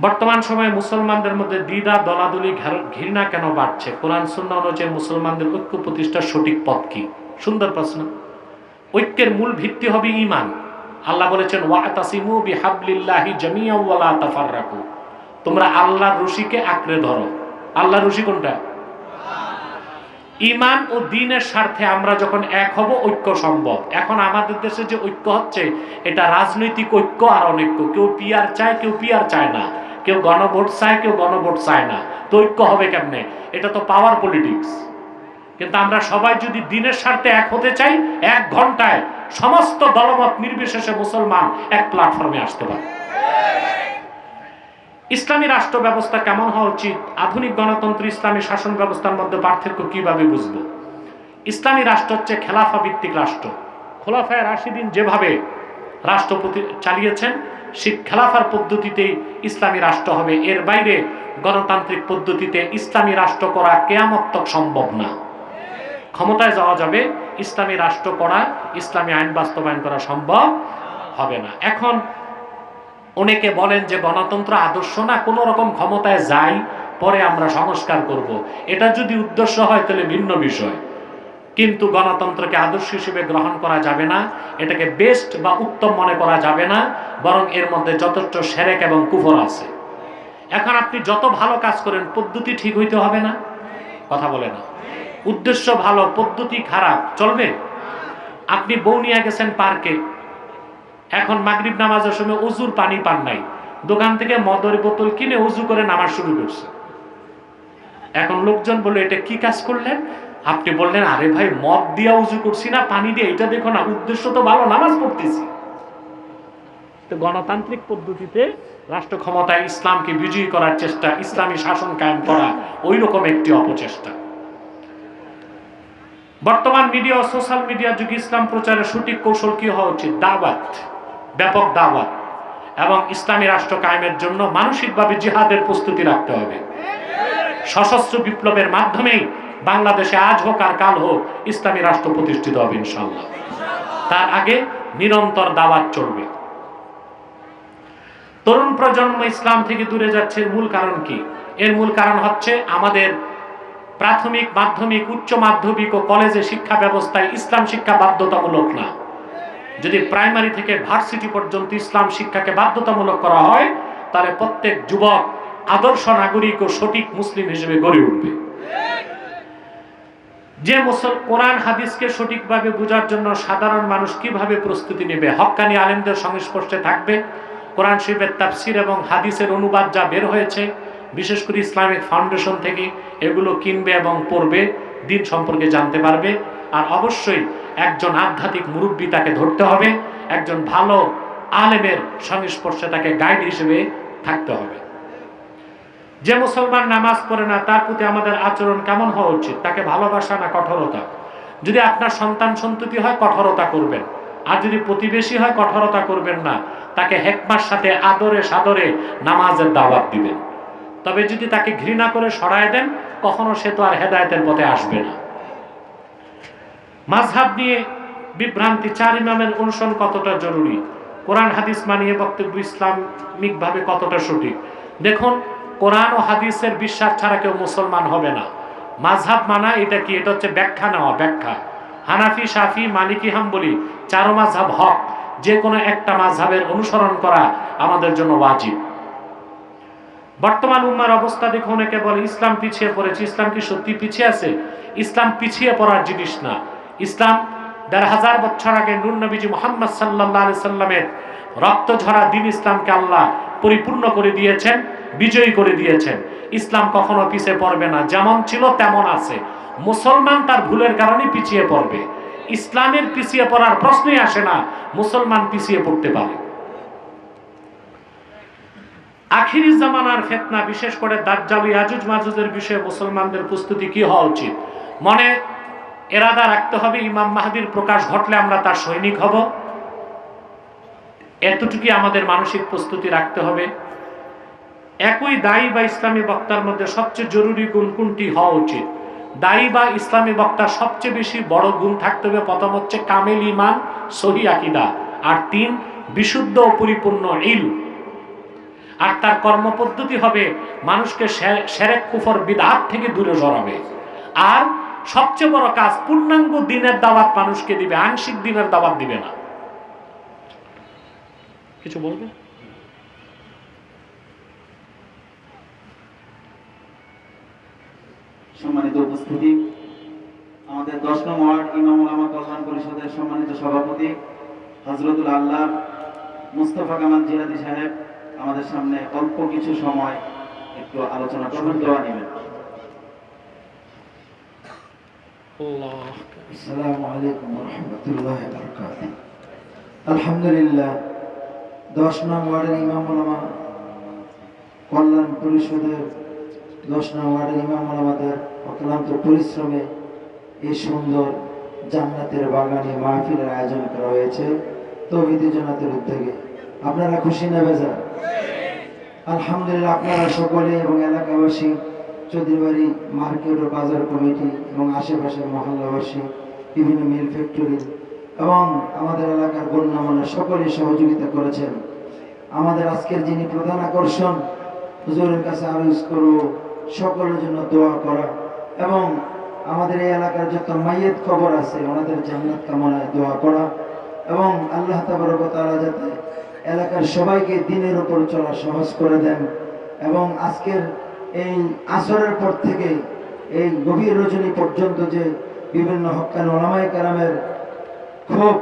বর্তমান সময়ে মুসলমানদের মধ্যে দ্বিধা, দলাদলি ঘৃণা কেন বাড়ছে? কোরআন শূন্য অনুযায়ী মুসলমানদের ঐক্য প্রতিষ্ঠার সঠিক পথ কি? সুন্দর প্রশ্ন। ঐক্যের মূল ভিত্তি হবে ইমান আল্লাহ বলেছেন তোমরা আল্লাহর রশিকে আঁকড়ে ধরো। আল্লাহর রশি কোনটা? ইমান ও দিনের স্বার্থে আমরা যখন এক হব, ঐক্য সম্ভব। এখন আমাদের দেশে যে ঐক্য হচ্ছে, এটা রাজনৈতিক ঐক্য আর অনৈক্য। কেউ পিয়ার চায়, কেউ পিয়ার চায় না। কেউ গণভোট চায়, কেউ গণভোট চায় না। তো ঐক্য হবে কেমনে? এটা তো পাওয়ার পলিটিক্স কিন্তু আমরা সবাই যদি দিনের স্বার্থে এক হতে চাই, এক ঘন্টায় সমস্ত দলমত নির্বিশেষে মুসলমান এক প্ল্যাটফর্মে আসতে পারে। ইসলামী রাষ্ট্র ব্যবস্থা কেমন হওয়া উচিত? আধুনিক গণতন্ত্র, ইসলামী শাসন ব্যবস্থার মধ্যে পার্থক্য কীভাবে বুঝব? ইসলামী রাষ্ট্র হচ্ছে খেলাফা ভিত্তিক রাষ্ট্র। খোলাফায় রাশিদিন যেভাবে রাষ্ট্রপতি চালিয়েছেন সে খেলাফার পদ্ধতিতেই ইসলামী রাষ্ট্র হবে। এর বাইরে গণতান্ত্রিক পদ্ধতিতে ইসলামী রাষ্ট্র করা কেয়ামত্তক সম্ভব না। ক্ষমতায় যাওয়া যাবে, ইসলামী রাষ্ট্র করা, ইসলামী আইন বাস্তবায়ন করা সম্ভব হবে না। এখন অনেকে বলেন যে গণতন্ত্র আদর্শ না, কোনো রকম ক্ষমতায় যাই, পরে আমরা সংস্কার করব। এটা যদি উদ্দেশ্য হয়, তাহলে ভিন্ন বিষয়। কিন্তু গণতন্ত্রকে আদর্শ হিসেবে গ্রহণ করা যাবে না, এটাকে বেস্ট বা উত্তম মনে করা যাবে না, বরং এর মধ্যে যথেষ্ট সেরেক এবং কুফর আছে। এখন আপনি যত ভালো কাজ করেন, পদ্ধতি ঠিক হইতে হবে না? কথা বলে না। উদ্দেশ্য ভালো, পদ্ধতি খারাপ, চলবে? আপনি বউ নিয়ে গেছেন পার্কে এখন মাগরিব নামাজের সময় অজুর পানি পান নাই। দোকান থেকে মদের বোতল কিনে উজু করে নামাজ শুরু করছে। এখন লোকজন বলল, এটা কি কাজ করলেন? আপনি বললেন, আরে ভাই, মদ দিয়া উজু করছি না, পানি দিয়ে। এটা দেখো না, উদ্দেশ্য তো ভালো, নামাজ পড়তেছি। তো গণতান্ত্রিক পদ্ধতিতে রাষ্ট্র ক্ষমতায় ইসলামকে বিজয়ী করার চেষ্টা, ইসলামী শাসন কায়েম করা ওই রকম একটি অপচেষ্টা। বর্তমান মিডিয়া ও সোশ্যাল মিডিয়া যুগে ইসলাম প্রচারের সঠিক কৌশল কি হওয়া উচিত? দাওয়াত। ব্যাপক দাওয়াত এবং ইসলামী রাষ্ট্র কায়েমের জন্য মানসিকভাবে জিহাদের প্রস্তুতি রাখতে হবে। সশস্ত্র বিপ্লবের মাধ্যমেই বাংলাদেশে আজ হোক আর কাল হোক ইসলামী রাষ্ট্র প্রতিষ্ঠিত হবে ইনশাল্লাহ তার আগে নিরন্তর দাওয়াত চলবে। তরুণ প্রজন্ম ইসলাম থেকে দূরে যাচ্ছে মূল কারণ কি? এর মূল কারণ হচ্ছে আমাদের প্রাথমিক, মাধ্যমিক, উচ্চ মাধ্যমিক ও কলেজে শিক্ষা ব্যবস্থায় ইসলাম শিক্ষা বাধ্যতামূলক না। যদি প্রাইমারি থেকে ভার্সিটি পর্যন্ত ইসলাম শিক্ষাকে বাধ্যতামূলক করা হয়, তাহলে প্রত্যেক যুবক আদর্শ নাগরিক ও সঠিক মুসলিম হিসেবে গড়ে উঠবে। যে মুসল, কোরআন হাদিসকে সঠিকভাবে বোঝার জন্য সাধারণ মানুষ কীভাবে প্রস্তুতি নেবে হক্কানি আলেমদের সংস্পর্শে থাকবে, কোরআন শরীফের তাফসির এবং হাদিসের অনুবাদ যা বের হয়েছে, বিশেষ করে ইসলামিক ফাউন্ডেশন থেকে এগুলো কিনবে এবং পড়বে, দিন সম্পর্কে জানতে পারবে, আর অবশ্যই একজন আধ্যাত্মিক মুরব্বী তাকে ধরতে হবে, একজন ভালো আলেমের সংস্পর্শে তাকে গাইড হিসেবে থাকতে হবে। যে মুসলমান নামাজ পড়ে না, তার প্রতি আমাদের আচরণ কেমন হওয়া উচিত? তাকে ভালোবাসা না কঠোরতা? যদি আপনার সন্তান সন্ততি হয়, কঠোরতা করবেন। আর যদি প্রতিবেশী হয়, কঠোরতা করবেন না। তাকে হেকমার সাথে আদরে সাদরে নামাজের দাওয়াত দিবেন। তবে যদি তাকে ঘৃণা করে সরায় দেন, কখনো সে তো আর হেদায়তের পথে আসবে না। মাঝহাব নিয়ে বিভ্রান্তি চার ইমামের অনুসরণ কতটা জরুরি? কোরআন, হাদিস মানিয়ে বক্তব্য ইসলামিকভাবে কতটা সঠিক? দেখুন, কোরআন ও হাদিসের বিশ্বাস ছাড়া কেউ মুসলমান হবে না। মাঝহাব মানা এটা কি? এটা হচ্ছে ব্যাখ্যা নেওয়া, ব্যাখ্যা। হানাফি সাফি মালিকি, হাম্বলি, চারো মাঝহাব হক। যে কোনো একটা মাঝহাবের অনুসরণ করা আমাদের জন্য ওয়াজিব। বর্তমান উম্মার অবস্থা দেখে অনেকে বলে ইসলাম পিছিয়ে পড়েছে। ইসলাম কি সত্যি পিছিয়ে আছে? ইসলাম পিছিয়ে পড়ার জিনিস না। ইসলাম, দেড় হাজার বছর আগে নুর নবীজি মোহাম্মদ সাল্লাহ সাল্লামের রক্ত ঝরা দিন ইসলামকে আল্লাহ পরিপূর্ণ করে দিয়েছেন, বিজয়ী করে দিয়েছেন। ইসলাম কখনো পিছিয়ে পড়বে না, যেমন ছিল তেমন আছে। মুসলমান তার ভুলের কারণে পিছিয়ে পড়বে। ইসলামের পিছিয়ে পড়ার প্রশ্নই আসে না, মুসলমান পিছিয়ে পড়তে পারে। আখিরি জামানার ফেতনা, বিশেষ করে দাজ্জাল ইয়াজুজ মাজুজের বিষয়ে মুসলমানদের প্রস্তুতি কি হওয়া উচিত? মনে এরাদা রাখতে হবে, ইমাম মাহাদির প্রকাশ ঘটলে আমরা তার সৈনিক হব। এতটুকুই আমাদের মানসিক প্রস্তুতি রাখতে হবে। একই দায়ী বা ইসলামী বক্তার মধ্যে সবচেয়ে জরুরি গুণ কোনটি হওয়া উচিত? দায়ী বা ইসলামী বক্তার সবচেয়ে বেশি বড় গুণ থাকতে হবে, প্রথম হচ্ছে কামেল ইমান, সহি আকিদা। আর তিন, বিশুদ্ধ ও পরিপূর্ণ ইল আর তার কর্মপদ্ধতি হবে, মানুষকে সেরেক কুফর বিদাত থেকে দূরে সরাবে। আর সবচেয়ে বড় কাজ, পূর্ণাঙ্গ দিনের দাওয়াত মানুষকে দিবে, আংশিক দিনের দাওয়াত দিবে না। কিছু বলবে? সম্মানিত উপস্থিতি, আমাদের ওয়ার্ড কল্যাণ পরিষদের সম্মানিত সভাপতি হজরতুল আল্লাহ মুস্তফা কামাল জিহাদি সাহেব আমাদের সামনে অল্প কিছু সময় একটু আলোচনা করবেন, দোয়া নেবেন। আলহামদুলিল্লাহ দশ নং ওয়ার্ডের ইমাম ওলামা কল্যাণ পরিষদের দশ নং ওয়ার্ডের ইমাম ওলামাদের অক্লান্ত পরিশ্রমে এই সুন্দর জান্নাতের বাগানে মাহফিলের আয়োজন করা হয়েছে। তৌহিদি জান্নাতের উদ্যোগে। আপনারা খুশি না বেজা আলহামদুলিল্লাহ আপনারা সকলে এবং এলাকাবাসী চৌধুরীবাড়ি মার্কেট ও বাজার কমিটি এবং আশেপাশের মহল্লাবাসী, বিভিন্ন মিল ফ্যাক্টরি এবং আমাদের এলাকার গণ্যমান্য সকলে সহযোগিতা করেছেন। আমাদের আজকের যিনি প্রধান আকর্ষণ, হুজুরের কাছে আরজ করব, সকলের জন্য দোয়া করা এবং আমাদের এই এলাকার যত মাইয়েত খবর আছে, ওনাদের জান্নাত কামনায় দোয়া করা এবং আল্লাহ তালা যাতে এলাকার সবাইকে দিনের উপর চলা সহজ করে দেন এবং আজকের এই আসরের পর থেকে, এই গভীর রজনী পর্যন্ত যে বিভিন্ন হকান ওলামাই কারামের খুব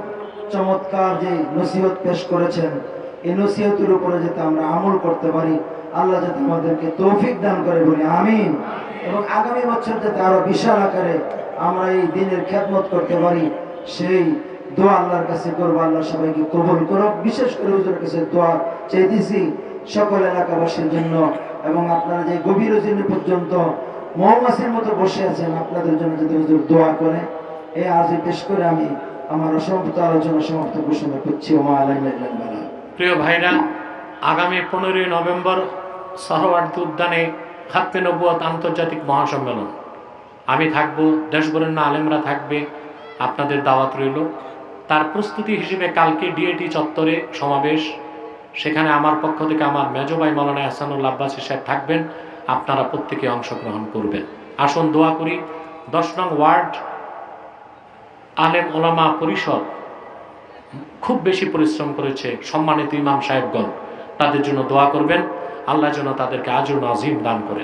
চমৎকার যে নসিহত পেশ করেছেন, এই নসিহতের উপরে যাতে আমরা আমল করতে পারি, আল্লাহ যাতে আমাদেরকে তৌফিক দান করে বলি, আমিন। এবং আগামী বছর যাতে আরও বিশাল আকারে আমরা এই দিনের খেদমত করতে পারি, সেই দোয়া আল্লাহর কাছে করব, আল্লাহ সবাইকে কবুল করো বিশেষ করে হুজুরের কাছে দোয়া চাইতেছি সকল এলাকাবাসীর জন্য। এবং আপনারা যে গভীর রজনী পর্যন্ত মৌমাছির মতো বসে আছেন, আপনাদের জন্য যদি হুজুর দোয়া করে এই আজ পেশ করে আমি আমার অসমাপ্ত আলোচনা সমাপ্ত ঘোষণা করছি। প্রিয় ভাইরা, আগামী পনেরোই নভেম্বর সহবার্তী উদ্যানে খাতমে নবুয়াত আন্তর্জাতিক মহাসম্মেলন। আমি থাকব, দেশবরেণ্য আলেমরা থাকবে, আপনাদের দাওয়াত রইল। তার প্রস্তুতি হিসেবে কালকে ডিএটি চত্বরে সমাবেশ সেখানে আমার পক্ষ থেকে আমার মেজবাই মৌলানা হাসানুল আব্বাসী সাহেব থাকবেন, আপনারা প্রত্যেকে অংশগ্রহণ করবেন। আসুন দোয়া করি, দশ নং ওয়ার্ড আলেম ওলামা পরিষদ খুব বেশি পরিশ্রম করেছে সম্মানিত ইমাম সাহেবগণ, তাদের জন্য দোয়া করবেন, আল্লাহ যেন তাদেরকে আজও নাজিম দান করেন।